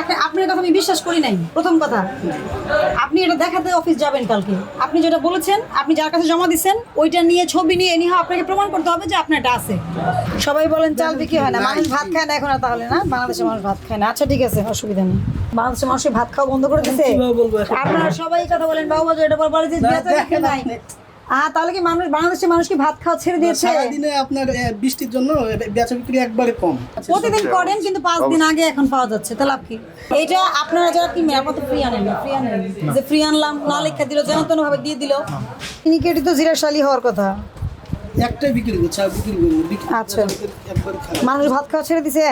রাখেন আপনার কথা আমি বিশ্বাস করি নাই। প্রথম কথা আপনি এটা দেখাতে অফিস যাবেন কালকে। আপনি যেটা বলেছেন আপনি যার কাছে জমা দিচ্ছেন ওইটা নিয়ে ছবি নিয়ে এনিহা আপনাকে প্রমাণ করতে হবে যে আপনার এটা আছে। সবাই বলেন চাল বিক্রি হয় না। মানুষ ভাত খায় না এখন আর তাহলে না? বাংলাদেশের মানুষ ভাত খায় না। আচ্ছা ঠিক আছে অসুবিধা নেই। বাংলাদেশের মানুষের ভাত খাওয়া বন্ধ করে কীভাবে আপনারা সবাই কথা বলেন বাবু বাজু এটা বলে যে নাই। আহ তাহলে কি মানুষ বাংলাদেশের মানুষ কি ভাত খাওয়া ছেড়ে দিয়েছে? সারাদিনে আপনার বৃষ্টির জন্য বেচা বিক্রি একবারে কম। প্রতিদিন করেন কিন্তু পাঁচ দিন আগে এখন পাওয়া যাচ্ছে। তাহলে লাভ কি? এটা আপনারা যারা কিনবেন আপনার ফ্রি আনেন ফ্রি আনেন। যে ফ্রি আনলাম না লেখা দিল যেন তেন ভাবে দিয়ে দিল। ইনিকেটি তো জিরাশালি হওয়ার কথা। একটাই বিক্রি করছে আর বিক্রি করব আচ্ছা। মানুষ ভাত খাওয়া ছেড়ে দিছে?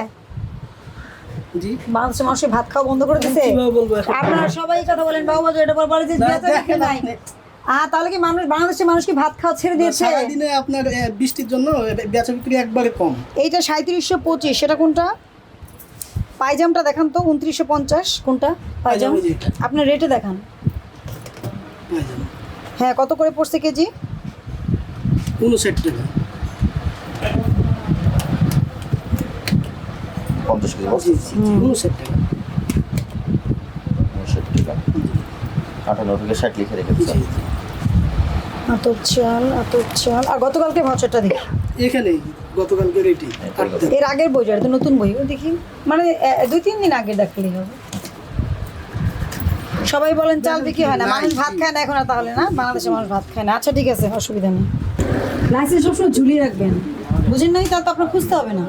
বাংলাদেশের মানুষের ভাত খাওয়া বন্ধ করে দিছে? আপনারা সবাই কথা বলেন বাবু এটা বলে যে নাই। আহ তাহলে কি মানুষ বাংলাদেশের মানুষ কি ভাত খাওয়া ছেড়ে দিয়েছে? সারাদিনে আপনার বৃষ্টির জন্য বেচা বিক্রি একবারে কম। এইটা সাঁত্রিশশো পঁচিশ সেটা কোনটা? পাইজামটা দেখান তো উনত্রিশশো পঞ্চাশ কোনটা? পায়জাম। আপনার রেটে দেখান। হ্যাঁ কত করে পড়ছে কেজি? উনষাট টাকা। পঞ্চাশ কেজি উনষাট টাকা। ষাট টাকা। আঠারো থেকে ষাট লিখে রেখেছে। জি চাল আতর চাল আর গতকালকে ভাউচারটা দেখি। এখানেই গতকালকে রেটি এর আগের বই এটা নতুন বই। দেখি মানে দুই তিন দিন আগে দেখলেই হবে। সবাই বলেন চাল বিক্রি হয় না। মানুষ ভাত খায় না এখন আর তাহলে না? বাংলাদেশের মানুষ ভাত খায় না। আচ্ছা ঠিক আছে অসুবিধা নেই। লাইসেন্স সবসময় ঝুলিয়ে রাখবেন। বুঝেন নাই তাহলে তো আপনার খুঁজতে হবে না।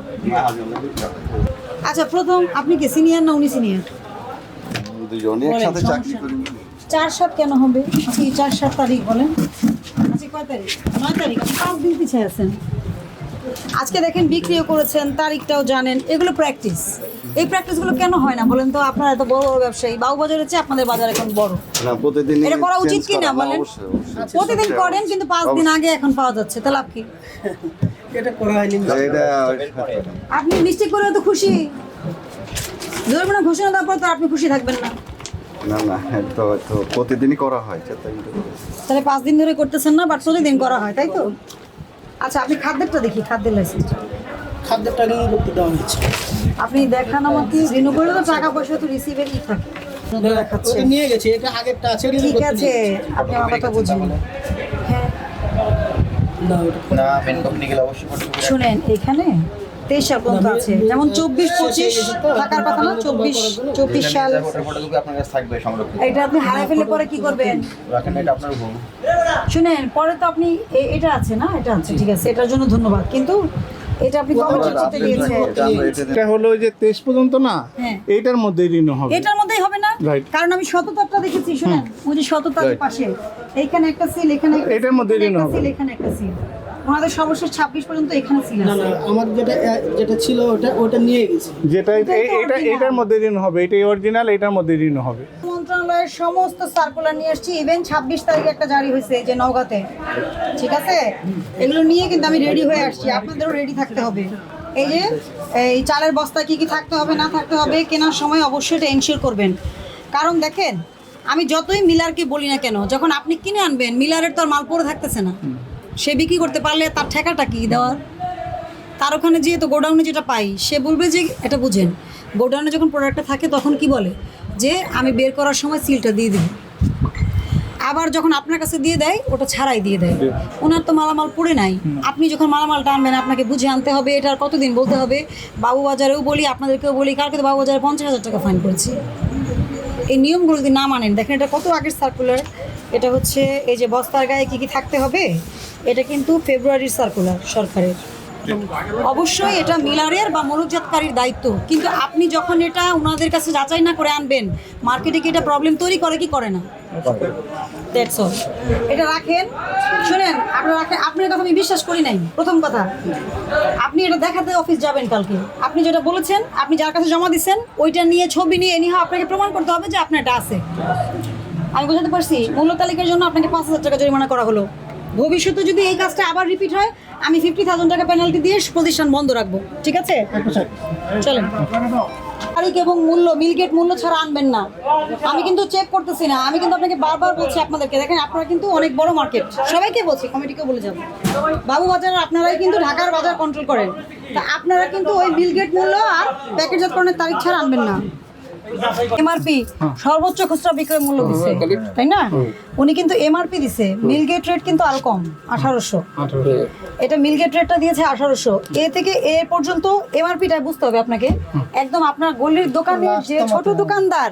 আচ্ছা প্রথম আপনি কি সিনিয়র না উনি সিনিয়র? চার সাত কেন হবে? আজকে এই চার সাত তারিখ বলেন। কয় তারিখ? নয় তারিখ। পাঁচ দিন পিছিয়ে আছেন? আজকে দেখেন বিক্রিও করেছেন তারিখটাও জানেন। এগুলো প্র্যাকটিস এই প্র্যাকটিসগুলো কেন হয় না বলেন তো? আপনারা এত বড় বড় ব্যবসায়ী। বাবু বাজার হচ্ছে আপনাদের বাজার এখন বড়। না প্রতিদিন এটা করা উচিত কি না বলেন? প্রতিদিন করেন কিন্তু পাঁচ দিন আগে এখন পাওয়া যাচ্ছে। তাহলে লাভ কি? এটা করা হয়নি। এটা আপনি মিস্টেক করে তো খুশি। জরিমানা ঘোষণা দেওয়ার পর তো আপনি খুশি থাকবেন না। না না তো তো প্রতিদিনই করা হয় তাহলে পাঁচ দিন ধরে করতেছেন না বাট প্রতিদিন করা হয় তাই তো? আচ্ছা আপনি খাদ্যেরটা দেখি খাদ্যের লাইসেন্সটা খাদ্যটা রিনিউ করতে দেওয়া হয়েছে। আপনি দেখান আমাকে রিনিউ করলে তো টাকা পয়সা তো রিসিভের ই থাকে। দেখাচ্ছে। নিয়ে গেছে এটা আগেরটা আছে ঠিক আছে আপনি আমার কথা বুঝুন হ্যাঁ। না না মেন কোম্পানি গেলে অবশ্যই শুনেন এখানে তেইশ সাল পর্যন্ত আছে। যেমন চব্বিশ পঁচিশ থাকার কথা না চব্বিশ চব্বিশ সাল। এটা আপনি হারাই ফেলে পরে কি করবেন? রাখেন এটা আপনার ভুল শুনেন পরে তো আপনি এটা আছে না? এটা আছে ঠিক আছে এটার জন্য ধন্যবাদ। কিন্তু এটা আপনি এটা হলো ওই যে পর্যন্ত না হ্যাঁ। এইটার মধ্যে ঋণ হবে। এটার মধ্যেই হবে না? কারণ আমি শততারটা দেখেছি শুনেন। ওই যে শততার. পাশে। এইখানে একটা সিল এখানে একটা এটার মধ্যে ঋণ হবে। এখানে একটা সিল ওনাদের সর্বশেষ ছাব্বিশ পর্যন্ত এখানে সিল না না আমার যেটা যেটা ছিল ওটা ওটা নিয়ে গেছে। যেটা এটা এটার মধ্যে ঋণ হবে এটাই অরিজিনাল এটার মধ্যে ঋণ হবে। মন্ত্রণালয়ের সমস্ত সার্কুলার নিয়ে আসছি। ইভেন ছাব্বিশ তারিখে একটা জারি হয়েছে এই যে নওগাঁতে। ঠিক আছে? এগুলো নিয়ে কিন্তু আমি রেডি হয়ে আসছি। আপনাদেরও রেডি থাকতে হবে। এই যে এই চালের বস্তা কি কি থাকতে হবে না থাকতে হবে কেনার সময় অবশ্যই এটা এনশিওর করবেন। কারণ দেখেন আমি যতই মিলারকে বলি না কেন যখন আপনি কিনে আনবেন মিলারের তো আর মাল পরে থাকতেছে না। সে বিক্রি করতে পারলে তার ঠেকাটা কি দেওয়ার? তার ওখানে যেহেতু গোডাউনে যেটা পাই, সে বলবে যে এটা বুঝেন, গোডাউনে যখন প্রোডাক্টটা থাকে তখন কি বলে? যে আমি বের করার সময় সিলটা দিয়ে দিই আবার যখন আপনার কাছে দিয়ে দেয়, ওটা ছাড়াই দিয়ে দেয়। ওনার তো মালামাল পড়ে নাই। আপনি যখন মালামালটা আনবেন, আপনাকে বুঝে আনতে হবে এটার কতদিন বলতে হবে? বাবু বাজারেও বলি, আপনাদেরকেও বলি, কালকে তো বাবু বাজারে পঞ্চাশ হাজার টাকা ফাইন করেছি। এই নিয়মগুলো যদি না মানেন, দেখেন এটা কত আগের সার্কুলার এটা হচ্ছে এই যে বস্তার গায়ে কী কী থাকতে হবে? এটা কিন্তু ফেব্রুয়ারির সার্কুলার সরকারের। অবশ্যই এটা মিলারের বা মনোজাতকারীর দায়িত্ব। কিন্তু আপনি যখন এটা ওনাদের কাছে যাচাই না করে আনবেন, মার্কেটে কি এটা প্রবলেম তৈরি করে কি করে না? দ্যাটস অল এটা রাখেন, শুনেন, আপনারা রাখেন, আপনার কথা আমি বিশ্বাস করি নাই, প্রথম কথা। আপনি এটা দেখাতে অফিস যাবেন কালকে। আপনি যেটা বলেছেন, আপনি যার কাছে জমা দিচ্ছেন ওইটা নিয়ে ছবি নিয়ে এনিহা আপনাকে প্রমাণ করতে হবে যে আপনার এটা আছে। আমি বোঝাতে পারছি, মূল্য তালিকার জন্য আপনাকে পাঁচ হাজার টাকা জরিমানা করা হলো। ভবিষ্যতে যদি এই কাজটা আবার রিপিট হয়, আমি ফিফটি থাউজেন্ড টাকা পেনাল্টি দিয়ে প্রতিষ্ঠান বন্ধ রাখব। ঠিক আছে? চলেন। তারিখ এবং মূল্য মিলগেট মূল্য ছাড়া আনবেন না। আমি কিন্তু চেক করতেছি না। আমি কিন্তু আপনাকে বারবার বলছি আপনাদেরকে। দেখেন, আপনারা কিন্তু অনেক বড় মার্কেট সবাইকে বলছি কমিটিকে বলে যাব। বাবু বাজার আপনারাই কিন্তু ঢাকার বাজার কন্ট্রোল করেন। তা আপনারা কিন্তু ওই মিলগেট মূল্য আর প্যাকেটজাতকরণের তারিখ ছাড়া আনবেন না। এমআরপি সর্বোচ্চ খুচরা বিক্রয় মূল্য দিছে তাই না? উনি কিন্তু এমআরপি দিছে মিলগেট রেট কিন্তু আরও কম আঠারোশো। এটা মিলগেট রেটটা দিয়েছে আঠারোশো। এ থেকে এ পর্যন্ত এমআরপিটা বুঝতে হবে আপনাকে। একদম আপনার গলির দোকানের যে ছোট দোকানদার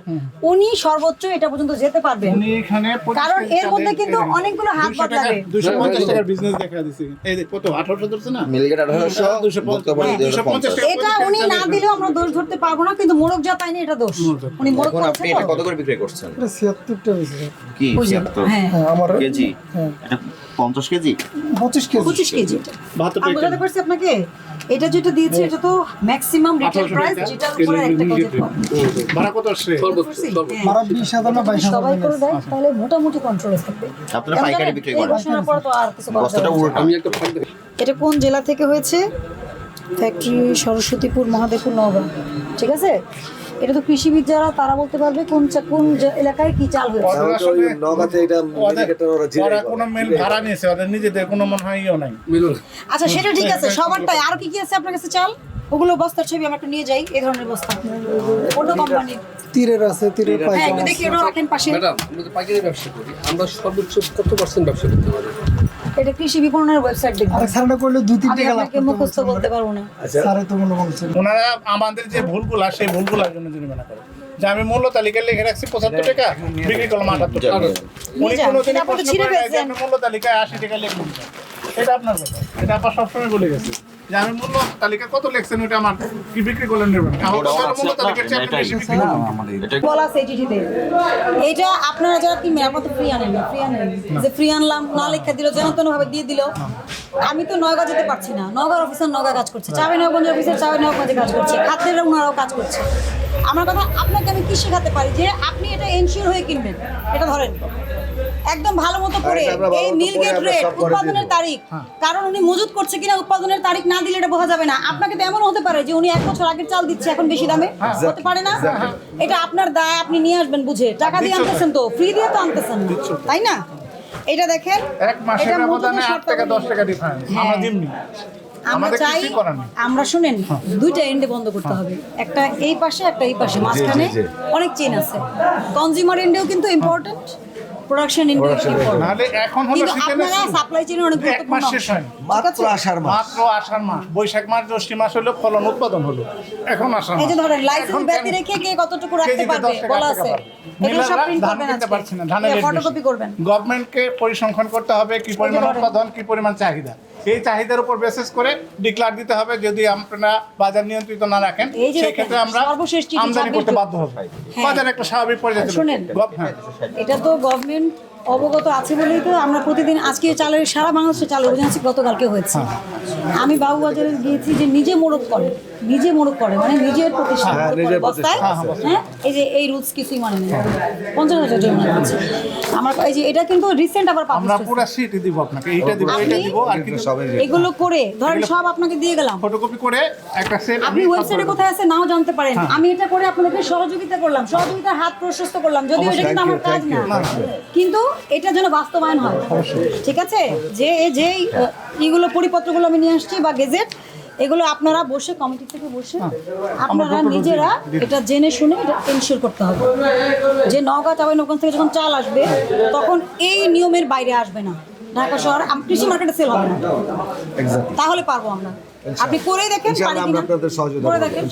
উনি সর্বোচ্চ এটা পর্যন্ত যেতে পারবেন। উনি এখানে কারণ এর মধ্যে কিন্তু অনেকগুলো হাত বদলাবে দুশো পঞ্চাশ টাকার বিজনেস দেখা দিচ্ছে এই যে কত আঠারোশো ধরছে না? মিলগেট আঠারোশো দুশো পঞ্চাশ এটা উনি না দিলেও আমরা দোষ ধরতে পারব না কিন্তু মোরগ যা পাইনি এটা দোষ। উনি মোরগ এখন আপনি এটা কত করে বিক্রি করছেন? ছিয়াত্তরটা হয়েছে। কি ওই যে, ছিয়াত্তর? হ্যাঁ। আমার কেজি? এটা পঞ্চাশ কেজি? পঁচিশ কেজি। পঁচিশ কেজি। এটা। বাহাত্তর আমি টাকা বোঝাতে পারছি আপনাকে এটা যেটা দিয়েছে এটা তো ম্যাক্সিমাম রিটেল প্রাইস উপরে একটা ভাড়া কত আসছে? না হাজার সবাই করে দেয় তাহলে মোটামুটি কন্ট্রোলে থাকবে আপনারা পাইকারি বিক্রি করেন। ঘোষণার পরে তো আর কিছু বস্তাটা। উল্টা। আমি একটা ফাইল এটা কোন জেলা থেকে হয়েছে? ফ্যাক্টরি সরস্বতীপুর মহাদেবপুর নগর ঠিক আছে? এটা তো কৃষিবিদ যারা তারা বলতে পারবে কোন কোন এলাকায় কি চাল হয়েছে। ওদের আসলে নগাতে এটা ওদের মিনিকেটার ওরা কোনো মেল ভাড়া নিয়েছে ওদের নিজেদের কোনো মনে হয় ইয়েও নাই। আচ্ছা সেটা ঠিক আছে সবারটাই। আর কি কি আছে আপনার কাছে চাল? ওগুলো বস্তার ছবি আমরা একটু নিয়ে যাই এই ধরনের বস্তা। অন্য কোম্পানির তীরের আছে তীরের হ্যাঁ পাইকারি দেখি ওটা রাখেন পাশে। ম্যাডাম আমরা তো পাইকারি ব্যবসা করি আমরা সর্বোচ্চ কত পার্সেন্ট ব্যবসা করতে পারি? এটা কৃষি বিপণনের ওয়েবসাইট দেখুন। আর সারটা করলে দুই তিন টাকা আপনাকে মুখস্থ বলতে পারব না। সারে তো মনে বলছে ওনারা আমাদের যে ভুলগুলা সেই ভুলগুলার জন্য জরিমানা করে যে আমি মূল্য তালিকায় লিখে রাখছি পঁচাত্তর টাকা বিক্রি করলাম আটাত্তর টাকা। উনি। আপনি প্রশ্ন। আপনি মূল্য তালিকায় আশি টাকা লিখুন এটা আপনার কথা এটা আপনার সবসময় বলে গেছে। যে আমি মূল্য তালিকা কত লেখছেন ওটা আমার কি বিক্রি করলেন বলা চিঠিতে। এটা আপনারা যারা কি মেরামত তো ফ্রি আনেন না ফ্রি আনেন। যে ফ্রি আনলাম না লেখা দিল যেন তেন ভাবে দিয়ে দিল। আমি তো নয়গা যেতে পারছি না। নগর অফিসার নগা কাজ করছে। চাবি নগঞ্জ অফিসার চাবি নগঞ্জে কাজ করছে। খাদ্যের ওনারাও কাজ করছে। আমার কথা আপনাকে আমি কি শেখাতে পারি? যে আপনি এটা এনশিওর হয়ে কিনবেন। এটা ধরেন একদম ভালো মতো করে এই মিল গেট রেট উৎপাদনের তারিখ কারণ উনি মজুত করছে কিনা উৎপাদনের তারিখ না দিলে এটা বোঝা যাবে না। আপনাকে তো এমন হতে পারে যে উনি এক বছর আগের চাল দিচ্ছে এখন বেশি দামে। হতে পারে না? এটা আপনার দায় আপনি নিয়ে আসবেন বুঝে। টাকা দিয়ে আনতেছেন তো ফ্রি দিয়ে তো আনতেছেন তাই না? এটা দেখেন এক মাসের ব্যবধানে মজুদের আট টাকা শর্তাবলী। দশ টাকা ডিফারেন্স আমরা দিমনি। আমরা চাই আমরা শুনেন দুইটা এন্ডে বন্ধ করতে হবে। একটা এই পাশে একটা এই পাশে। মাঝখানে অনেক চেন আছে। কনজিউমার এন্ডেও কিন্তু ইম্পর্টেন্ট প্রোডাকশন এন্ডেও নাহলে এখন হলো শীতের আপনারা সাপ্লাই চেনের অনেক এক মাস শেষ হয়নি। মাত্র আষাঢ় মাস। মাত্র আষাঢ় মাস। বৈশাখ মাস জ্যৈষ্ঠ মাস হলো ফলন উৎপাদন হলো। এখন আষাঢ় এই যে ধরেন লাইসেন্স রেখে কে কতটুকু রাখতে পারবে? বলা আছে। টাকা এগুলো সব প্রিন্ট করবেন আজকে। পারছে না ধানের ফটোকপি করবেন। গভর্নমেন্টকে পরিসংখ্যান করতে হবে কি পরিমাণ উৎপাদন কি পরিমাণ চাহিদা। এই চাহিদার উপর বেসিস করে ডিক্লার দিতে হবে যদি আপনারা বাজার নিয়ন্ত্রিত না রাখেন সেই ক্ষেত্রে আমরা আমদানি করতে বাধ্য হব। হ্যাঁ। বাজার একটা স্বাভাবিক পর্যায়ে শুনেন। যাবে। গভ-। এটা তো গভর্নমেন্ট অবগত আছে বলেই তো আমরা প্রতিদিন আজকে চালের সারা বাংলাদেশে চালের অভিযান গতকালকে হয়েছে। আমি বাবুবাজারে গিয়েছি যে নিজে মোড়ক করে। নিজে মোড়ক করে মানে নিজের প্রতিষ্ঠান হ্যাঁ, করে বস্তায় হ্যাঁ এই যে এই রুলস কিছুই মানে নেই। পঞ্চাশ হাজার জরিমানা আমার এই যে এটা কিন্তু রিসেন্ট আবার আমরা পুরো সিটি দিব আপনাকে এইটা দিব আপনি- এইটা দিব আর কিন্তু সবাই এগুলো করে ধরেন সব আপনাকে দিয়ে গেলাম। ফটোকপি করে একটা সেট আপনি ওয়েবসাইটে কোথায় আছে নাও জানতে পারেন। আমি এটা করে আপনাদের সহযোগিতা করলাম সহযোগিতার হাত প্রশস্ত করলাম যদিও এটা কিন্তু আমার কাজ না। কিন্তু এটা যেন বাস্তবায়ন হয়। ঠিক আছে? যে যে এগুলো পরিপত্রগুলো আমি নিয়ে আসছি বা গেজেট এগুলো আপনারা বসে কমিটি থেকে বসে আপনারা নিজেরা এটা জেনে শুনে এটা এনশিওর করতে হবে। যে নওগাঁ চাবেন ওখান থেকে যখন চাল আসবে তখন এই নিয়মের বাইরে আসবে না। ঢাকা শহর আম- কৃষি মার্কেটে সেল হবে না। তাহলে পারব আমরা। আপনি করে দেখেন করে দেখেন।